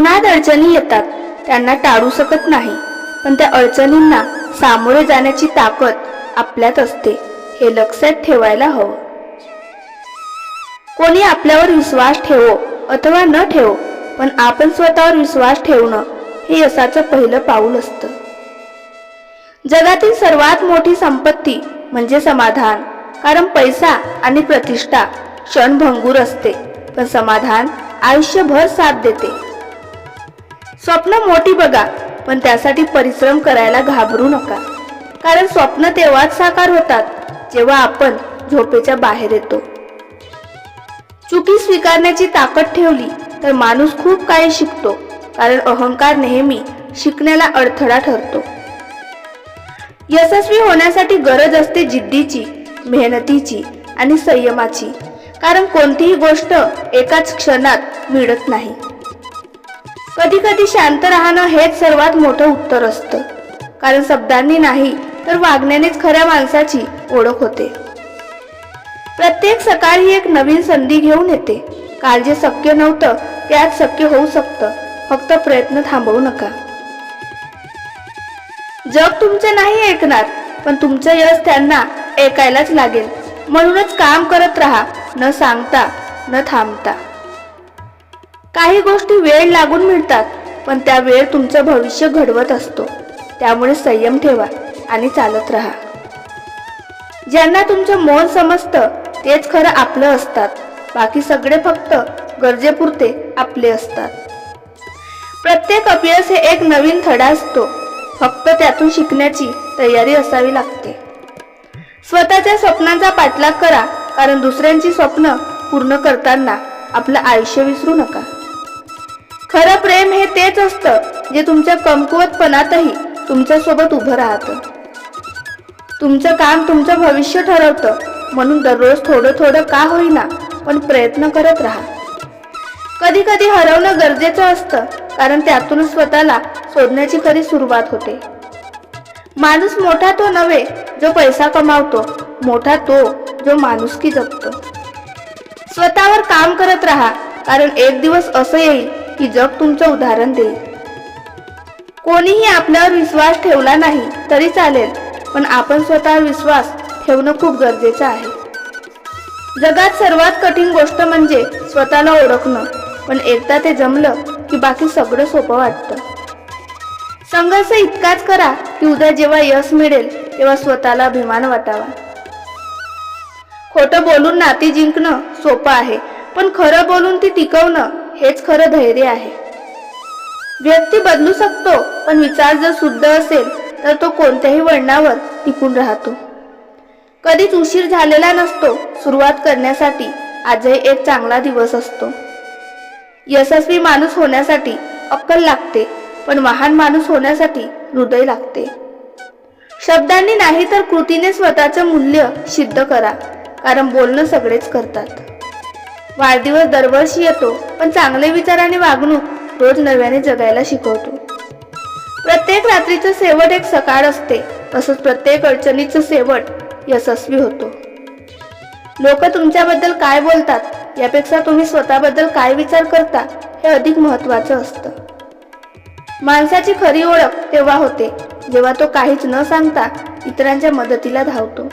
जीवनात अडचणी येतात. त्यांना टाळू शकत नाही. पण त्या अडचणींना सामोरे जाण्याची ताकद आपल्यात असते. हे लक्षात ठेवायला हवं. कोणी आपल्यावर विश्वास ठेवो अथवा न ठेवो पण आपण स्वतःवर विश्वास ठेवणं हे यशाचं पहिलं पाऊल असतं. जगातील सर्वात मोठी संपत्ती म्हणजे समाधान. कारण पैसा आणि प्रतिष्ठा क्षणभंगूर असते. पण समाधान आयुष्यभर साथ देते. स्वप्न मोठी बघा पण त्यासाठी परिश्रम करायला घाबरू नका. कारण स्वप्न तेव्हाच साकार होतात जेव्हा आपण झोपेच्या बाहेर येतो. चुकी स्वीकारण्याची ताकद ठेवली तर माणूस खूप काही शिकतो कारण अहंकार नेहमी शिकण्याला अडथळा ठरतो. यशस्वी होण्यासाठी गरज असते जिद्दीची मेहनतीची आणि संयमाची कारण कोणतीही गोष्ट एकाच क्षणात मिळत नाही. कधी कधी शांत राहणं हेच सर्वात मोठं उत्तर असतं. कारण शब्दांनी नाही तर वागण्यानेच खऱ्या माणसाची ओळख होते. प्रत्येक सकाळ ही एक नवीन संधी घेऊन येते. काल जे शक्य नव्हतं ते आज शक्य होऊ शकतं. फक्त प्रयत्न थांबवू नका. जग तुमचं नाही ऐकणार पण तुमचं यश त्यांना ऐकायलाच लागेल. म्हणूनच काम करत राहा न सांगता न थांबता. काही गोष्टी वेळ लागून मिळतात पण त्या वेळ तुमचं भविष्य घडवत असतो. त्यामुळे संयम ठेवा आणि चालत राहा. ज्यांना तुमचं मन समजतं तेच खरं आपलं असतात. बाकी सगळे फक्त गरजेपुरते आपले असतात. प्रत्येक अपयश हे एक नवीन थडा असतो. फक्त त्यातून शिकण्याची तयारी असावी लागते. स्वतःच्या स्वप्नांचा पाठलाग करा कारण दुसऱ्यांची स्वप्न पूर्ण करताना आपलं आयुष्य विसरू नका. खरं प्रेम हे तेच असतं जे तुमच्या कमकुवतपणातही तुमच्यासोबत उभं राहतं. तुमचं काम तुमचं भविष्य ठरवतं म्हणून दररोज थोडं थोडं का होईना पण प्रयत्न करत राहा. कधी कधी हरवणं गरजेचं असतं कारण त्यातूनच स्वतःला शोधण्याची खरी सुरुवात होते. माणूस मोठा तो नव्हे जो पैसा कमावतो मोठा तो जो माणुसकी जगतो स्वतःवर काम करत राहा कारण एक दिवस असं येईल की जग तुमचं उदाहरण देईल. कोणीही आपल्यावर विश्वास ठेवला नाही तरी चालेल पण आपण स्वतःवर विश्वास ठेवणं खूप गरजेचं आहे. जगात सर्वात कठीण गोष्ट म्हणजे स्वतःला ओळखणं पण एकदा ते जमलं की बाकी सगळं सोपं वाटतं. संघर्ष इतकाच करा की उद्या जेव्हा यश मिळेल तेव्हा स्वतःला अभिमान वाटावा. खोटं बोलून नाती जिंकणं सोपं आहे पण खरं बोलून ती टिकवणं हेच खरं धैर्य आहे. व्यक्ती बदलू शकतो पण विचार जर शुद्ध असेल तर तो कोणत्याही वळणावर टिकून राहतो. कधीच उशीर झालेला नसतो सुरुवात करण्यासाठी आजही एक चांगला दिवस असतो. यशस्वी माणूस होण्यासाठी अक्कल लागते पण महान माणूस होण्यासाठी हृदय लागते. शब्दांनी नाही तर कृतीने स्वतःचं मूल्य सिद्ध करा कारण बोलणं सगळेच करतात. वाढदिवस दरवर्षी येतो पण चांगले विचार आणि वागणूक रोज नव्याने जगायला शिकवतो. प्रत्येक रात्रीचं शेवट एक सकाळ असते तसंच प्रत्येक अडचणीचं शेवट यशस्वी होतो. लोक तुमच्याबद्दल काय बोलतात यापेक्षा तुम्ही स्वतःबद्दल काय विचार करता हे अधिक महत्वाचं असतं. माणसाची खरी ओळख तेव्हा होते जेव्हा तो काहीच न सांगता इतरांच्या मदतीला धावतो.